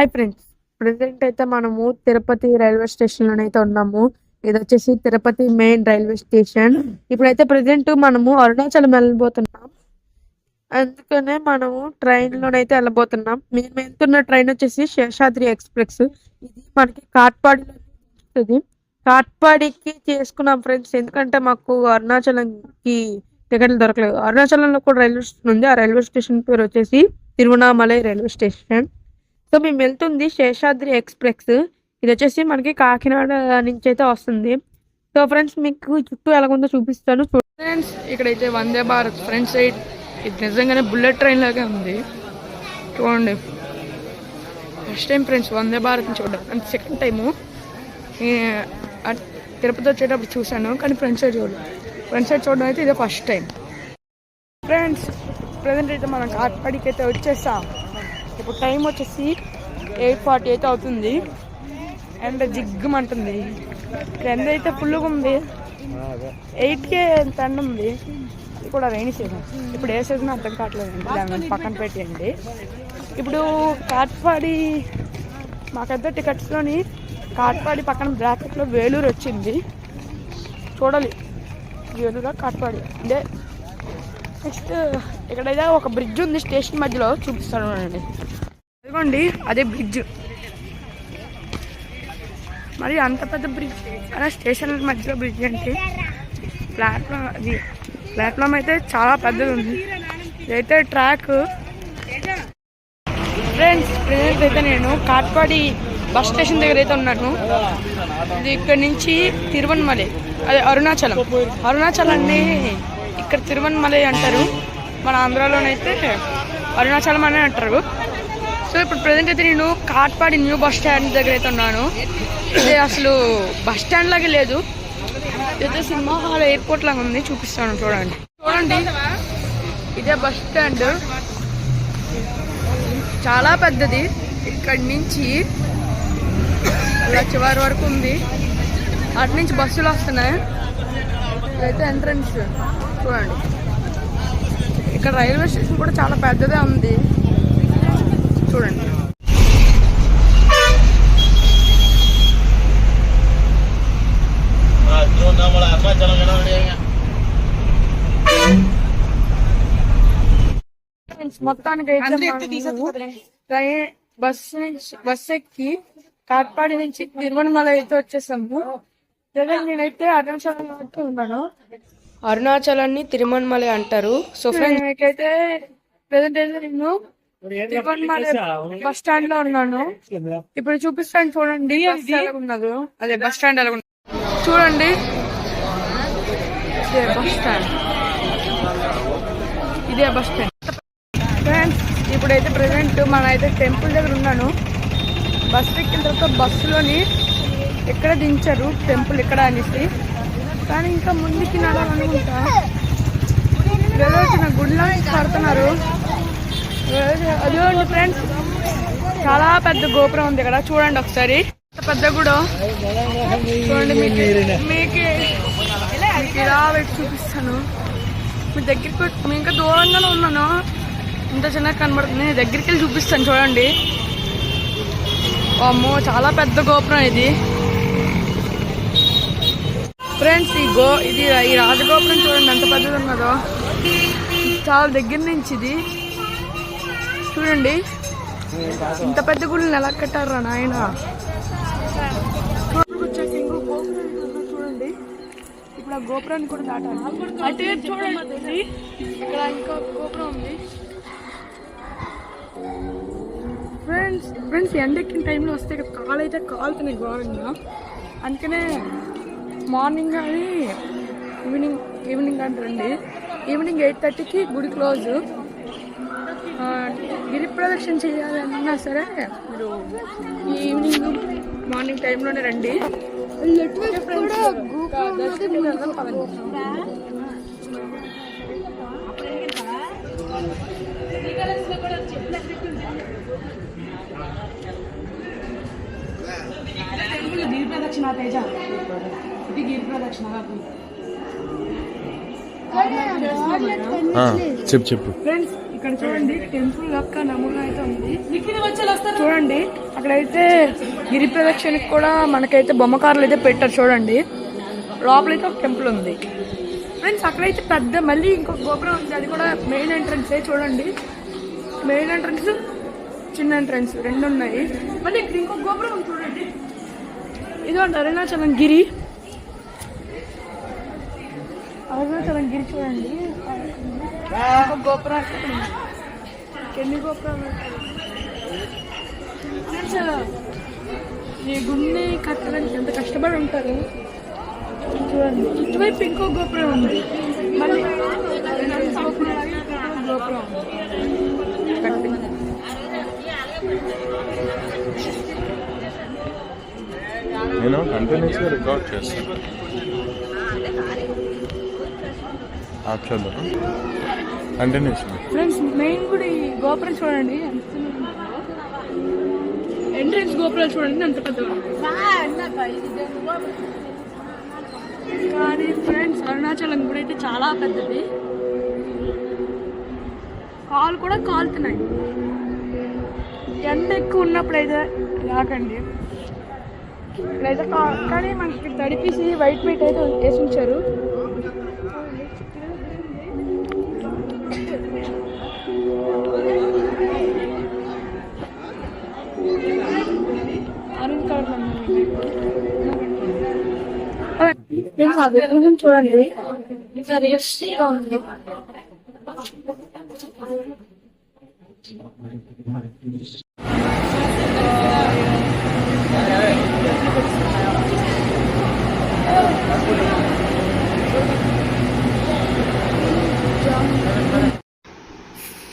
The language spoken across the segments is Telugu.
హాయ్ ఫ్రెండ్స్ ప్రజెంట్ అయితే మనము తిరుపతి రైల్వే స్టేషన్ అయితే ఉన్నాము. ఇది వచ్చేసి తిరుపతి మెయిన్ రైల్వే స్టేషన్. ఇప్పుడైతే ప్రజెంట్ మనము అరుణాచలం వెళ్ళబోతున్నాం. అందుకనే మనము ట్రైన్ లోనైతే వెళ్ళబోతున్నాం. మేము వెళ్తున్న ట్రైన్ వచ్చేసి శేషాద్రి ఎక్స్ప్రెస్. ఇది మనకి కాట్పాడిలో వస్తుంది. కాట్పాడికి చేసుకున్నాం ఫ్రెండ్స్ ఎందుకంటే మాకు అరుణాచలంకి టికెట్లు దొరకలేదు. అరుణాచలంలో కూడా రైల్వే స్టేషన్ ఉంది. ఆ రైల్వే స్టేషన్ పేరు వచ్చేసి తిరువణామలై రైల్వే స్టేషన్. సో మేము వెళ్తుంది శేషాద్రి ఎక్స్ప్రెస్. ఇది వచ్చేసి మనకి కాకినాడ నుంచి అయితే వస్తుంది. సో ఫ్రెండ్స్ మీకు చుట్టూ ఎలాగుందో చూపిస్తాను. ఫ్రెండ్స్ ఇక్కడైతే వందే భారత్. ఫ్రెండ్స్ సైడ్ ఇది నిజంగానే బుల్లెట్ ట్రైన్ లాగే ఉంది. చూడండి. ఫస్ట్ టైం ఫ్రెండ్స్ వందే భారత్ని చూడడం. అండ్ సెకండ్ టైము తిరుపతి వచ్చేటప్పుడు చూశాను. కానీ ఫ్రెండ్స్ సైడ్ చూడలేదు. ఫ్రెండ్స్ సైడ్ చూడడం అయితే ఇదే ఫస్ట్ టైం. ఫ్రెండ్స్ ప్రజెంట్ అయితే మనం కాట్పాడికి అయితే వచ్చేసాం. ఇప్పుడు టైం వచ్చేసి ఎయిట్ ఫార్టీ అయితే అవుతుంది. అండ్ జిగ్గుమంటుంది ట్రెండ్ అయితే ఫుల్గా ఉంది. ఎయిట్కే ఎంత ఎండ ఉంది. కూడా రైనీ సీజన్. ఇప్పుడు ఏ సీజన్ అర్థం కావట్లేదండి దాని పక్కన పెట్టేయండి. ఇప్పుడు కాట్పాడి మాకైతే టికెట్స్లోని కాట్పాడి పక్కన బ్రాకెట్లో వేలూరు వచ్చింది. చూడాలి. వేలూరా కాట్పాడి అంటే నెక్స్ట్ ఇక్కడైతే ఒక బ్రిడ్జ్ ఉంది స్టేషన్ మధ్యలో చూపిస్తాను అండి. అదిగోండి అదే బ్రిడ్జ్ మరి అంత పెద్ద బ్రిడ్జ్ అలా స్టేషన్ మధ్యలో బ్రిడ్జ్ అంటే ప్లాట్ఫామ్ అది. ప్లాట్ఫామ్ అయితే చాలా పెద్దది ఉంది. ఇదైతే ట్రాక్ ఫ్రెండ్స్ ప్రజెంట్ అయితే నేను కాట్పాడి బస్ స్టేషన్ దగ్గర అయితే ఉన్నాను. ఇది ఇక్కడ నుంచి తిరువన్మలై అదే అరుణాచలం. అరుణాచలాన్ని ఇక్కడ తిరువన్మలై అంటారు. మన ఆంధ్రాలోనైతే అరుణాచలం అనే అంటారు. సో ఇప్పుడు ప్రజెంట్ అయితే నేను కాట్పాడి న్యూ బస్ స్టాండ్ దగ్గర అయితే ఉన్నాను. ఇది అసలు బస్ స్టాండ్ లాగే లేదు. ఇదైతే సినిమా హాల్ ఎయిర్పోర్ట్ లాగా ఉంది. చూపిస్తాను చూడండి. చూడండి. ఇదే బస్ స్టాండ్. చాలా పెద్దది. ఇక్కడి నుంచి అలా చివరి వరకు ఉంది. అటు నుంచి బస్సులు వస్తున్నాయి. ఇదైతే ఎంట్రన్స్ చూడండి. ఇక్కడ రైల్వే స్టేషన్ కూడా చాలా పెద్దదే ఉంది. చూడండి. మొత్తానికి బస్ నుంచి బస్ ఎక్కి కాట్పాడి నుంచి తిరువణమల అయితే వచ్చేసాము. నేనైతే అరుణాచలం ఉన్నాను. అరుణాచలాన్ని తిరుమలమలై అంటారు. సో ఫ్రెండ్స్ మీకైతే ప్రజెంట్ అయితే నేను తిరువణమలై బస్ స్టాండ్లో ఉన్నాను. ఇప్పుడు చూపిస్తాను చూడండి. ఉన్నదో అదే బస్ స్టాండ్ ఎలా చూడండి. ఇదే బస్ స్టాండ్. ఇదే బస్ స్టాండ్. ఫ్రెండ్స్ ఇప్పుడైతే ప్రజెంట్ మన అయితే టెంపుల్ దగ్గర ఉన్నాను. బస్ ఎక్కిన తర్వాత బస్సులోని ఎక్కడ దించారు టెంపుల్ ఎక్కడ అనేసి. కానీ ఇంకా ముందుకి నడాలనుకుంటా ఏదో గుడిలో కడుతున్నారు అదిగోండి ఫ్రెండ్స్ చాలా పెద్ద గోపురం ఉంది ఇక్కడ. చూడండి ఒకసారి. పెద్ద గుడి. చూడండి మీకు మీకు ఇలా పెట్టి చూపిస్తాను. మీ దగ్గరికి మీ ఇంకా దూరంగానే ఉన్నాను. ఇంత చిన్నగా కనబడుతుంది. నేను దగ్గరికి వెళ్ళి చూపిస్తాను చూడండి. అమ్మో చాలా పెద్ద గోపురం ఇది. ఫ్రెండ్స్ ఈ గో ఇది ఈ రాజగోపురం చూడండి ఎంత పెద్దది ఉన్నదో. చాలా దగ్గర నుంచి ఇది. చూడండి. ఇంత పెద్ద గుడిని ఎలా కట్టారా నాయన? చూడండి ఇప్పుడు ఆ గోపురాన్ని కూడా దాటాలి. అటు చూడండి. ఇక్కడ ఇంకా గోపురం ఉంది. ఫ్రెండ్స్ ఫ్రెండ్స్ ఎండెక్కిన టైంలో వస్తే ఇక్కడ కాలు అయితే కాలుతున్నాయి ఘోరంగా అందుకనే మార్నింగ్ కానీ ఈవినింగ్ ఈవినింగ్ అంటారండి. ఈవినింగ్ ఎయిట్ థర్టీకి గుడి క్లోజ్. గిరి ప్రదక్షిణ చేయాలన్నా సరే మీరు ఈ ఈవినింగ్ మార్నింగ్ టైంలోనే రండి. గిరి ప్రదక్షిణ తేజ. ఇది గిరి ప్రదక్షిణ చెప్పు చెప్పు. ఫ్రెండ్స్ ఇక్కడ చూడండి టెంపుల్ యొక్క నమూనా అయితే ఉంది. చూడండి అక్కడైతే గిరి ప్రదక్షిణకి కూడా మనకైతే బొమ్మకారులు అయితే పెట్టారు చూడండి. లోపలైతే ఒక టెంపుల్ ఉంది. ఫ్రెండ్స్ అక్కడైతే పెద్ద మళ్ళీ ఇంకొక గోపురం ఉంది అది కూడా మెయిన్ ఎంట్రన్స్ చూడండి. మెయిన్ ఎంట్రన్స్ చిన్న ఎంట్రన్స్ రెండు ఉన్నాయి. మళ్ళీ ఇక్కడ ఇంకొక గోపురం చూడండి. ఇదిగోండి అరుణాచలం గిరి. అరుణాచలం గిరి చూడండి. ఒక గోపురం ఎన్ని గోపురాలు ఈ గుండె కట్టడానికి ఎంత కష్టపడి ఉంటారు? చూడండి. ఇటువైపు ఇంకో గోపురం ఉంది. మళ్ళీ గోపురం ఉంది. నేను కంటిన్యూస్గా రికార్డ్ చేస్తాను యాక్చువల్గా కంటిన్యూషన్ ఫ్రెండ్స్ మెయిన్ కూడా ఈ గోపురం చూడండి. ఎంట్రెన్స్ గోపురాలు చూడండి ఎంత పెద్ద కానీ ఫ్రెండ్స్ అరుణాచలం కూడా అయితే చాలా పెద్దది. కాలు కూడా కాలుతున్నాయి. ఎండ ఎక్కువ ఉన్నప్పుడు అయితే రాకండి. ఇక్కడైతే కానీ మనకి తడిపేసి వైట్ మీట్ అయితే వేసి ఉంచారు. ఆ చూడండి ఉంది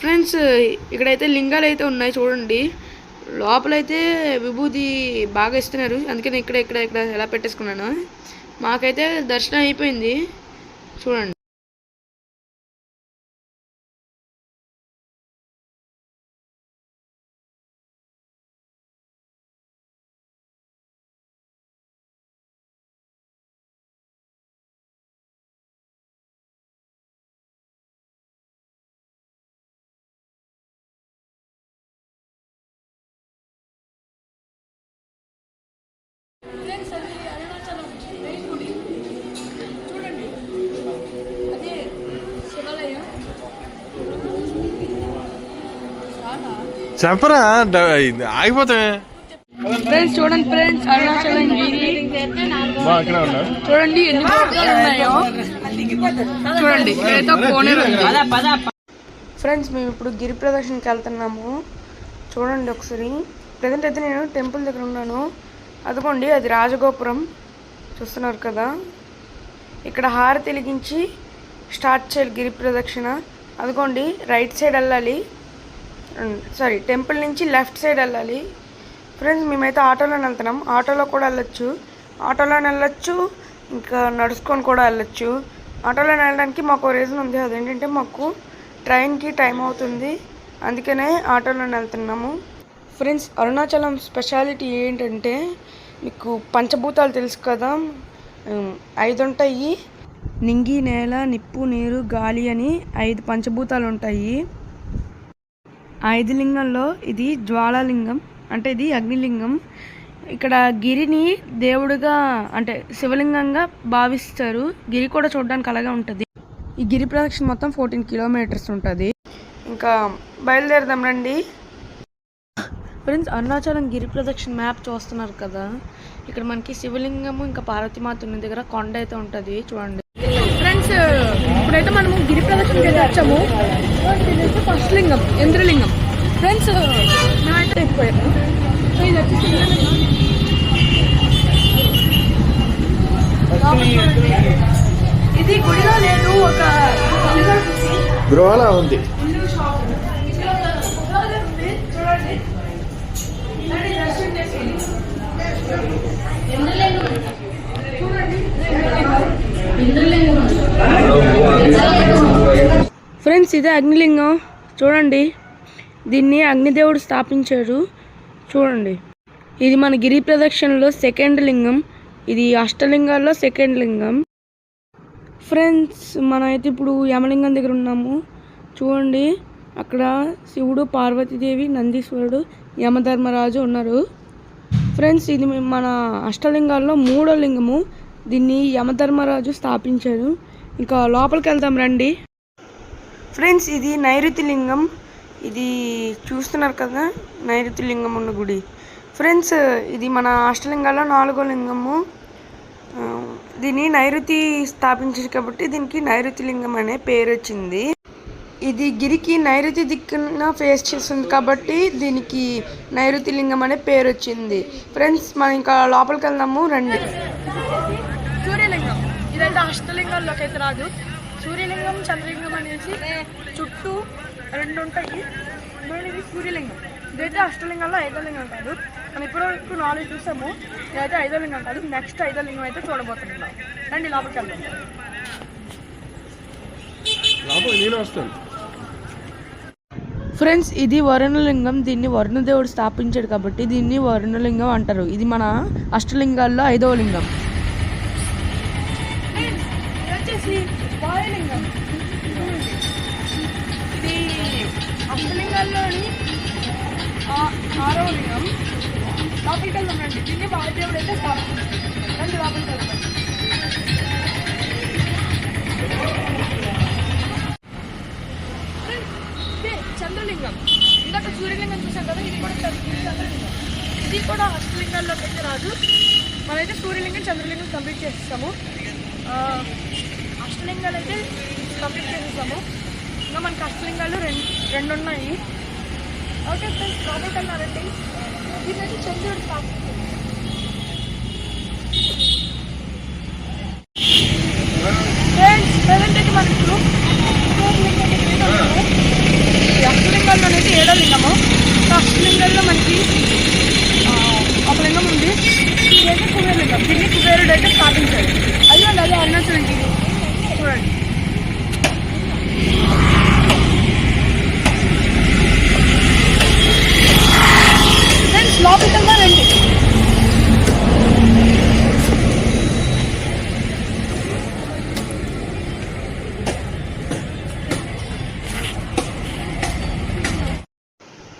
ఫ్రెండ్స్ ఇక్కడైతే లింగాలు అయితే ఉన్నాయి చూడండి. లోపలైతే విభూది బాగా ఇస్తున్నారు. అందుకని ఇక్కడ ఇక్కడ ఇక్కడ ఎలా పెట్టేసుకున్నాను. మాకైతే దర్శనం అయిపోయింది. చూడండి. చెప్పరా ఆగిపోతామే ఫ్రెండ్స్ చూడండి ఫ్రెండ్స్ అరుణాచలం గిరి మా అక్కడ ఉన్నా చూడండి ఎన్ని ఉన్నాయో. చూడండి కోనేరు. ఫ్రెండ్స్ మేము ఇప్పుడు గిరి ప్రదర్శనకి వెళ్తున్నాము. చూడండి ఒకసారి. ప్రజెంట్ అయితే నేను టెంపుల్ దగ్గర ఉన్నాను. అదిగోండి అది రాజగోపురం. చూస్తున్నారు కదా. ఇక్కడ హారతి వెలిగించి స్టార్ట్ చేయాలి గిరి ప్రదక్షిణ. అదిగోండి రైట్ సైడ్ వెళ్ళాలి. సారీ టెంపుల్ నుంచి లెఫ్ట్ సైడ్ వెళ్ళాలి. ఫ్రెండ్స్ మేమైతే ఆటోలోనే వెళ్తున్నాం. ఆటోలో కూడా వెళ్ళొచ్చు. ఆటోలోనే వెళ్ళొచ్చు ఇంకా నడుచుకొని కూడా వెళ్ళొచ్చు. ఆటోలోనే వెళ్ళడానికి మాకు రీజన్ ఉంది. అదేంటంటే మాకు ట్రైన్కి టైం అవుతుంది. అందుకనే ఆటోలోనే వెళ్తున్నాము. ఫ్రెండ్స్ అరుణాచలం స్పెషాలిటీ ఏంటంటే మీకు పంచభూతాలు తెలుసు కదా? ఐదు ఉంటాయి నింగి నేల నిప్పు నీరు గాలి అని ఐదు పంచభూతాలు ఉంటాయి ఐదు లింగంలో ఇది జ్వాలాలింగం అంటే ఇది అగ్నిలింగం. ఇక్కడ గిరిని దేవుడిగా అంటే శివలింగంగా భావిస్తారు. గిరి కూడా చూడడానికి అలాగే ఉంటుంది. ఈ గిరి ప్రదక్షిణ మొత్తం ఫోర్టీన్ కిలోమీటర్స్ ఉంటుంది. ఇంకా బయలుదేరదాం రండి. ఫ్రెండ్స్ అరుణాచలం గిరి ప్రదక్షిణ మ్యాప్ చూస్తున్నారు కదా. ఇక్కడ మనకి శివలింగము ఇంకా పార్వతీమాత ఉన్న దగ్గర కొండ అయితే ఉంటుంది. చూడండి. ఫ్రెండ్స్ ఇప్పుడైతే మనము గిరి ప్రదక్షిణ వచ్చాము. ఇదైతే ఫస్ట్ లింగం ఇంద్రలింగం. ఫ్రెండ్స్ ఎక్కిపోయాము సో ఇది వచ్చేసి. ఇది గుడిలో లేదు ఒక. గృహాల ఉంది. చూడండి. ఫ్రెండ్స్ ఇదే అగ్నిలింగం. చూడండి. దీన్ని అగ్నిదేవుడు స్థాపించారు చూడండి. ఇది మన గిరి ప్రదక్షిణలో సెకండ్ లింగం. ఇది అష్టలింగాల్లో సెకండ్ లింగం. ఫ్రెండ్స్ మనం అయితే ఇప్పుడు యమలింగం దగ్గర ఉన్నాము. చూడండి. అక్కడ శివుడు పార్వతీదేవి నందీశ్వరుడు యమధర్మరాజు ఉన్నారు. ఫ్రెండ్స్ ఇది మన అష్టలింగాల్లో మూడో లింగము. దీన్ని యమధర్మరాజు స్థాపించారు ఇంకా లోపలికి వెళ్దాం రండి. ఫ్రెండ్స్ ఇది నైరుతి లింగం ఇది చూస్తున్నారు కదా నైరుతి లింగం ఉన్న గుడి. ఫ్రెండ్స్ ఇది మన అష్టలింగాల్లో నాలుగో లింగము. దీన్ని నైరుతి స్థాపించారు కాబట్టి దీనికి నైరుతి లింగం అనే పేరు వచ్చింది. ఇది గిరికి నైరుతి దిక్కున ఫేస్ చేస్తుంది కాబట్టి దీనికి నైరుతి లింగం అనే పేరు వచ్చింది. ఫ్రెండ్స్ మనం ఇంకా లోపలికి వెళ్దాము రండి. సూర్యలింగం. ఇదైతే అష్టలింగంలోకి అయితే రాదు. సూర్యలింగం చంద్రలింగం అనేసి చుట్టూ రెండు ఉంటాయి. మరి ఇది సూర్యలింగం. ఇదైతే అష్టలింగంలో ఐదో లింగం కాదు మనం ఇప్పుడు ఇప్పుడు నాలుగు చూసాము. ఇదైతే ఐదో లింగం కాదు నెక్స్ట్ ఐదో లింగం అయితే చూడబోతున్నాం రండి లోపలికి వెళ్దాం. ఫ్రెండ్స్ ఇది వరుణలింగం. దీన్ని వరుణదేవుడు స్థాపించాడు కాబట్టి దీన్ని వరుణలింగం అంటారు. ఇది మన అష్టలింగాల్లో ఐదవ లింగం. ఆ- లింగం లోపలికి వెళ్దాం రండి దీన్ని బాలదేవుడు అయితే స్థాపించారు రండి లోపలికి వెళ్దాం. చంద్రలింగం. ఇందాక సూర్యలింగం చూసాం కదా ఇది కూడా చంద్రలింగం. ఇది కూడా అష్టలింగాల్లో అయితే రాదు. మనమైతే సూర్యలింగం చంద్రలింగం కంప్లీట్ చేసేస్తాము అష్టలింగాలు అయితే కంప్లీట్ చేసేస్తాము ఇంకా మనకి అష్టలింగాలు రెండు రెండు ఉన్నాయి ఓకే ఫ్రెండ్స్ లోపలికి వెళ్ళారండి ఇదైతే చంద్రుడు స్థాపించారు ఫ్రెండ్స్ ప్రజెంట్ అయితే మన ఇప్పుడు అష్టలింగాల్లోనైతే ఏడో లింగము అష్టలింగాల్లో మనకి ఒక లింగం ఉంది ఇదైతే కుబేరలింగం దీన్ని కుబేరుడు అయితే స్థాపించాడు అయ్యో అదే అరుణాచలం గిరి చూడండి ఫ్రెండ్స్ లోపలికి వెళ్దాం రండి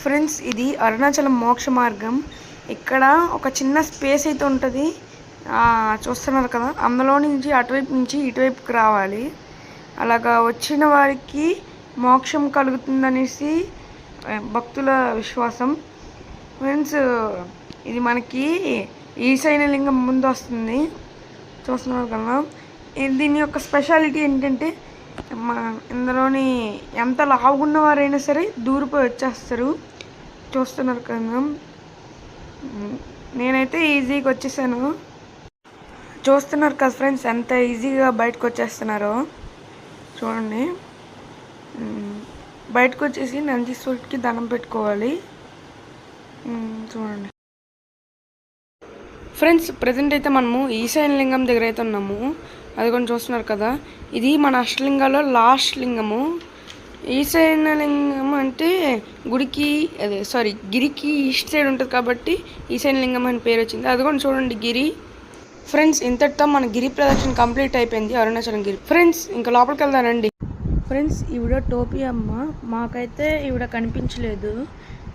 ఫ్రెండ్స్ ఇది అరుణాచలం మోక్ష మార్గం. ఇక్కడ ఒక చిన్న స్పేస్ అయితే ఉంటుంది. చూస్తున్నారు కదా. అందులో నుంచి అటువైపు నుంచి ఇటువైపుకి రావాలి. అలాగా వచ్చిన వారికి మోక్షం కలుగుతుందనేసి భక్తుల విశ్వాసం. ఫ్రెండ్స్ ఇది మనకి ఈశాన్య లింగం ముందు వస్తుంది. చూస్తున్నారు కదా. దీని యొక్క స్పెషాలిటీ ఏంటంటే మా ఇందులోని ఎంత లావుగున్న వారైనా సరే దూరిపోయి వచ్చేస్తారు. చూస్తున్నారు కదా. నేనైతే ఈజీగా వచ్చేసాను. చూస్తున్నారు కదా ఫ్రెండ్స్ ఎంత ఈజీగా బయటకు వచ్చేస్తున్నారో. చూడండి. బయటకు వచ్చేసి నందీశ్వరుడికి దండం పెట్టుకోవాలి. చూడండి. ఫ్రెండ్స్ ప్రజెంట్ అయితే మనము ఈశాన్య లింగం దగ్గర అయితే ఉన్నాము. అది కొంచెం చూస్తున్నారు కదా. ఇది మన అష్టలింగాలో లాస్ట్ లింగము. ఈశాన్య లింగం అంటే గుడికి అదే సారీ గిరికి ఈస్ట్ సైడ్ ఉంటుంది కాబట్టి ఈశాన్య లింగం అని పేరు వచ్చింది. అది కూడా చూడండి గిరి. ఫ్రెండ్స్ ఇంతటితో మన గిరి ప్రదక్షిణ కంప్లీట్ అయిపోయింది. అరుణాచలం గిరి. ఫ్రెండ్స్ ఇంకా లోపలికి వెళ్దానండి ఫ్రెండ్స్ ఈవిడ టోపీ అమ్మ. మాకైతే ఈవిడ కనిపించలేదు.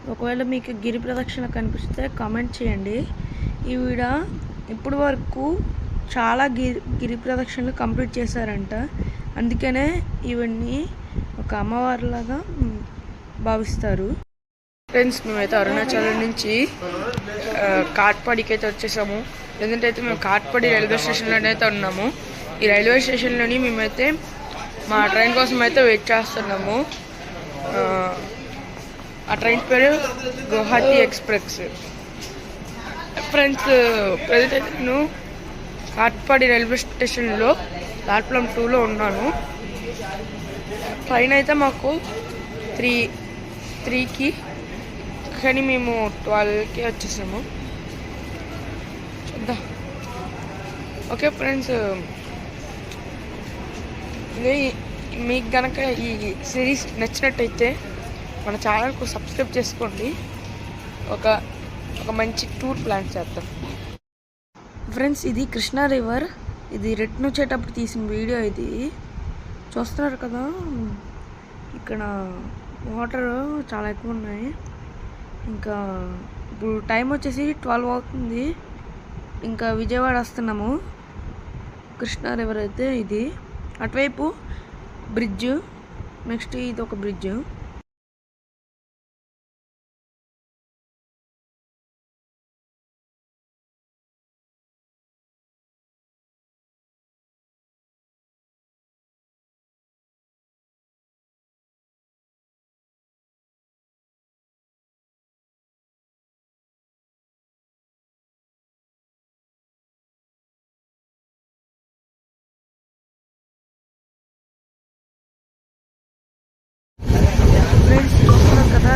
ఒకవేళ మీకు గిరి ప్రదక్షిణ కనిపిస్తే కామెంట్ చేయండి. ఈవిడ ఇప్పటి వరకు చాలా గిరి గిరి ప్రదక్షిణలు కంప్లీట్ చేశారంట. అందుకనే ఈవిడ్ని ఒక అమ్మవారిలాగా భావిస్తారు. ఫ్రెండ్స్ మేమైతే అరుణాచలం నుంచి కాట్పాడికి అయితే వచ్చేసాము. ఎందుకంటే అయితే మేము కాట్పాడి రైల్వే స్టేషన్లోనే అయితే ఉన్నాము. ఈ రైల్వే స్టేషన్లోని మేమైతే మా ట్రైన్ కోసం అయితే వెయిట్ చేస్తున్నాము. ఆ, ట్రైన్ పేరు గువాహతి ఎక్స్ప్రెస్. ఫ్రెండ్స్ ప్రజెంట్ నేను కాట్పాడి రైల్వే స్టేషన్లో ప్లాట్ఫామ్ టూలో ఉన్నాను. ట్రైన్ అయితే మాకు త్రీ త్రీకి కానీ మేము ట్వెల్వ్కి వచ్చేసాము. చూద్దాం. ఓకే ఫ్రెండ్స్ ఇది మీకు కనుక ఈ సిరీస్ నచ్చినట్టయితే మన ఛానల్కు సబ్స్క్రైబ్ చేసుకోండి. ఒక ఒక మంచి టూర్ ప్లాన్ చేద్దాం. ఫ్రెండ్స్ ఇది కృష్ణా రివర్. ఇది రిటర్న్ వచ్చేటప్పుడు తీసిన వీడియో ఇది. చూస్తున్నారు కదా. ఇక్కడ వాటర్ చాలా ఎక్కువ ఉన్నాయి ఇంకా ఇప్పుడు టైం వచ్చేసి ట్వెల్వ్ అవుతుంది. ఇంకా విజయవాడ వస్తున్నాము. కృష్ణా రివర్ అయితే ఇది. అటువైపు బ్రిడ్జ్ నెక్స్ట్ ఇది ఒక బ్రిడ్జ్.